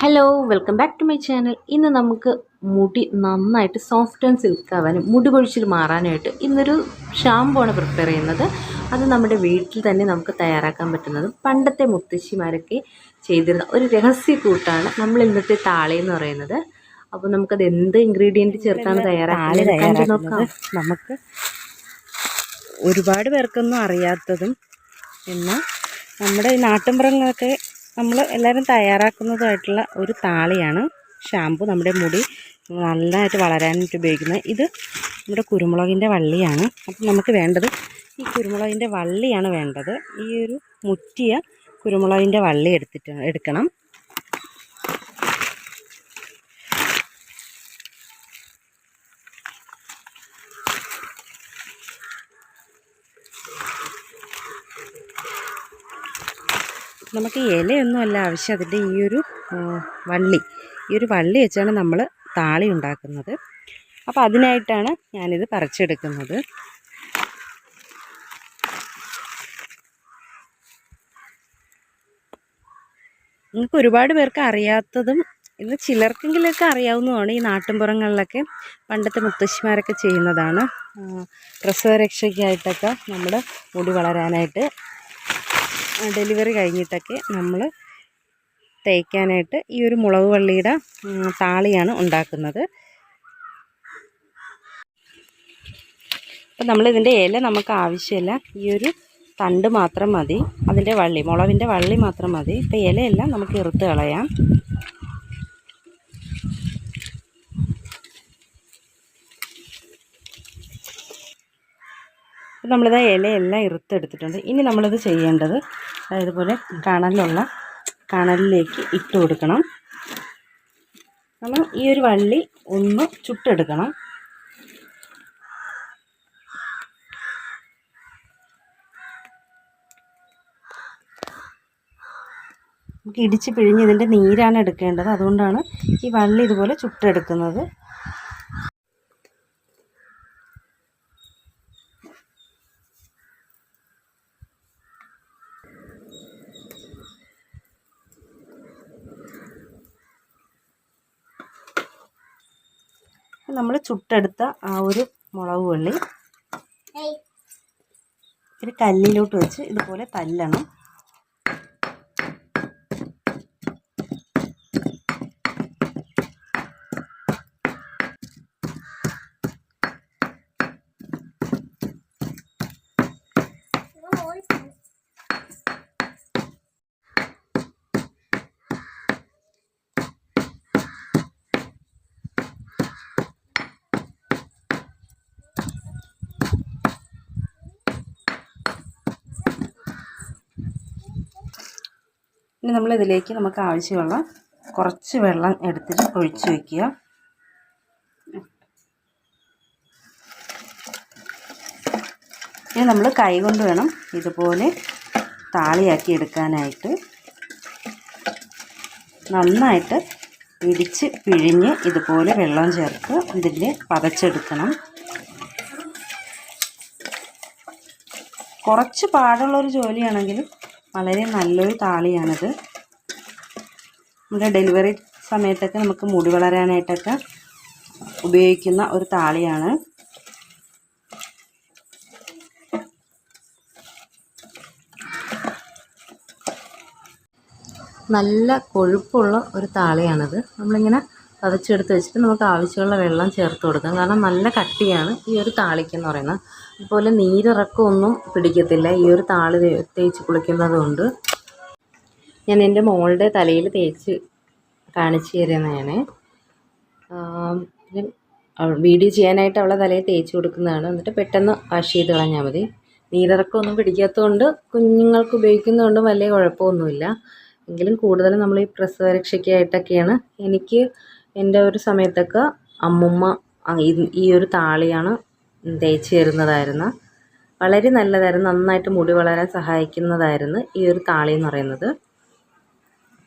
Hello welcome back to my channel ഇന്ന് നമുക്ക് മുടി നന്നായിട്ട് സോഫ്റ്റ് ആൻഡ് സിൽക്ക് ആവാനും മുടി കൊഴിച്ചിൽ മാറാനായിട്ട് ഇന്നൊരു ഷാമ്പുവാണ് ആണ് പ്രിപ്പയർ ചെയ്യുന്നത്. അത് നമ്മുടെ വീട്ടിൽ തന്നെ നമുക്ക് തയ്യാറാക്കാൻ പറ്റുന്നത് പണ്ടത്തെ മുത്തശ്ശിമാരൊക്കെ ചെയ്തിരുന്ന ഒരു രഹസ്യ കൂട്ടാണ് നമ്മൾ ഇന്നത്തെ താളി എന്ന് പറയുന്നത്. അപ്പോൾ നമുക്കത് എന്ത് ഇൻഗ്രീഡിയന്റ് ചേർത്താണ് തയ്യാറാക്കുന്നത് നോക്കാം. നമുക്ക് ഒരുപാട് പേർക്കൊന്നും അറിയാത്തതും എന്നാൽ നമ്മുടെ നാട്ടിൻപുറങ്ങളൊക്കെ നമ്മൾ എല്ലാവരും തയ്യാറാക്കുന്നതായിട്ടുള്ള ഒരു താളിയാണ്. ഷാമ്പു നമ്മുടെ മുടി നല്ലതായിട്ട് വളരാനായിട്ട് ഉപയോഗിക്കുന്നത്. ഇത് നമ്മുടെ കുരുമുളകിന്റെ വള്ളിയാണ്. അപ്പം നമുക്ക് വേണ്ടത് ഈ കുരുമുളകിന്റെ വള്ളിയാണ് വേണ്ടത്. ഈ ഒരു മുറ്റിയ കുരുമുളകിന്റെ വള്ളി എടുത്തിട്ട് എടുക്കണം. നമുക്ക് ഇലയൊന്നുമല്ല ആവശ്യം. അതിന്റെ ഈ ഒരു വള്ളി. ഈ ഒരു വള്ളി വെച്ചാണ് നമ്മൾ താളി ഉണ്ടാക്കുന്നത്. അപ്പോൾ അതിനായിട്ടാണ് ഞാനിത് പറിച്ചെടുക്കുന്നത്. നിങ്ങൾക്ക് ഒരുപാട് പേർക്ക് അറിയാത്തതും ഇന്ന് ചിലർക്കെങ്കിലൊക്കെ അറിയാവുന്നതാണ് ഈ നാട്ടിൻപുറങ്ങളിലൊക്കെ പണ്ടത്തെ മുത്തശ്ശിമാരൊക്കെ ചെയ്യുന്നതാണ്. പ്രസവരക്ഷയ്ക്കായിട്ടൊക്കെ നമ്മുടെ മുടി വളരാനായിട്ട് ഡെലിവറി കഴിഞ്ഞിട്ടൊക്കെ നമ്മൾ തേക്കാനായിട്ട് ഈ ഒരു മുളക് വള്ളിയുടെ താളിയാണ് ഉണ്ടാക്കുന്നത്. അപ്പം നമ്മളിതിന്റെ ഇല നമുക്ക് ആവശ്യമില്ല. ഈ ഒരു തണ്ട് മാത്രം മതി. അതിന്റെ വള്ളി മുളവിന്റെ വള്ളി മാത്രം മതി. ഇപ്പം ഇലയെല്ലാം നമുക്ക് ഇറുത്ത് കളയാം. അപ്പം നമ്മളിത് ഇലയെല്ലാം ഇറുത്തെടുത്തിട്ടുണ്ട്. ഇനി നമ്മളിത് ചെയ്യേണ്ടത് അതായത് പോലെ കണലുള്ള കണലിലേക്ക് ഇട്ട് കൊടുക്കണം. നമ്മൾ ഈ ഒരു വള്ളി ഒന്ന് ചുട്ടെടുക്കണം. നമുക്ക് ഇടിച്ച് പിഴിഞ്ഞ് ഇതിന്റെ നീരാണ് എടുക്കേണ്ടത്. അതുകൊണ്ടാണ് ഈ വള്ളി ഇതുപോലെ ചുട്ടെടുക്കുന്നത്. നമ്മൾ ചുട്ടെടുത്ത ആ ഒരു മുളക് വെള്ളി ഒരു കല്ലിലോട്ട് വെച്ച് ഇതുപോലെ തല്ലണം. ഇനി നമ്മൾ ഇതിലേക്ക് നമുക്ക് ആവശ്യമുള്ള കുറച്ച് വെള്ളം എടുത്തിട്ട് ഒഴിച്ച് വയ്ക്കുക ഇനി നമ്മൾ കൈ കൊണ്ട് വേണം ഇതുപോലെ താളിയാക്കി എടുക്കാനായിട്ട്. നന്നായിട്ട് ഇടിച്ച് പിഴിഞ്ഞ് ഇതുപോലെ വെള്ളം ചേർത്ത് ഇതിൽ പതച്ചെടുക്കണം. കുറച്ച് പാടുള്ളൊരു ജോലിയാണെങ്കിലും വളരെ നല്ലൊരു താളിയാണിത്. നമ്മുടെ ഡെലിവറി സമയത്തൊക്കെ നമുക്ക് മുടി വളരാനായിട്ടൊക്കെ ഉപയോഗിക്കുന്ന ഒരു താളിയാണ്. നല്ല കൊഴുപ്പുള്ള ഒരു താളിയാണിത്. നമ്മളിങ്ങനെ പതച്ചെടുത്ത് വെച്ചിട്ട് നമുക്ക് ആവശ്യമുള്ള വെള്ളം ചേർത്ത് കൊടുക്കാം. കാരണം നല്ല കട്ടിയാണ് ഈ ഒരു താളിക്ക് എന്ന് പറയുന്നത്. അതുപോലെ നീരിറക്കമൊന്നും പിടിക്കത്തില്ല. ഈ ഒരു താളി തേച്ച് കുളിക്കുന്നത് കൊണ്ട് ഞാൻ എന്റെ മോളുടെ തലയിൽ തേച്ച് കാണിച്ചു തരുന്നതാണ്. വീഡിയോ ചെയ്യാനായിട്ട് അവളെ തലയിൽ തേച്ച് കൊടുക്കുന്നതാണ്. എന്നിട്ട് പെട്ടെന്ന് വാഷ് ചെയ്ത് കളഞ്ഞാൽ മതി. നീരിറക്കമൊന്നും പിടിക്കാത്തതുകൊണ്ട് കുഞ്ഞുങ്ങൾക്ക് ഉപയോഗിക്കുന്നതുകൊണ്ട് വലിയ കുഴപ്പമൊന്നുമില്ല. എങ്കിലും കൂടുതലും നമ്മൾ ഈ പ്രസവരക്ഷയ്ക്കായിട്ടൊക്കെയാണ് എനിക്ക് എന്റെ ഒരു സമയത്തൊക്കെ അമ്മുമ്മ ഈ- ഒരു താളിയാണ് തേച്ച് തരുന്നതായിരുന്നു. വളരെ നല്ലതായിരുന്നു. നന്നായിട്ട് മുടി വളരാൻ സഹായിക്കുന്നതായിരുന്നു ഈ ഒരു താളി എന്ന് പറയുന്നത്.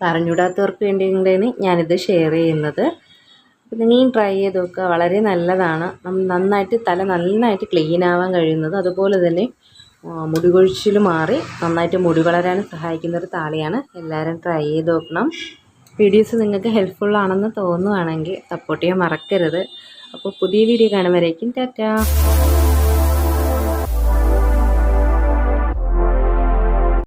പറഞ്ഞുകൂടാത്തവർക്ക് വേണ്ടിയാണ് ഞാനിത് ഷെയർ ചെയ്യുന്നത്. അപ്പോൾ നിങ്ങളും ട്രൈ ചെയ്ത് നോക്കുക. വളരെ നല്ലതാണ്. നന്നായിട്ട് തല നന്നായിട്ട് ക്ലീൻ ആവാൻ കഴിയുന്നത്. അതുപോലെ തന്നെ മുടി കൊഴിച്ചിൽ മാറി നന്നായിട്ട് മുടി വളരാൻ സഹായിക്കുന്ന ഒരു താളിയാണ്. എല്ലാവരും ട്രൈ ചെയ്ത് നോക്കണം. വീഡിയോസ് നിങ്ങൾക്ക് ഹെൽപ്ഫുൾ ആണെന്ന് തോന്നുവാണെങ്കിൽ സപ്പോർട്ട് ചെയ്യാൻ മറക്കരുത്. അപ്പോൾ പുതിയ വീഡിയോ കാണുമ്പോഴേക്കും ടാറ്റാ.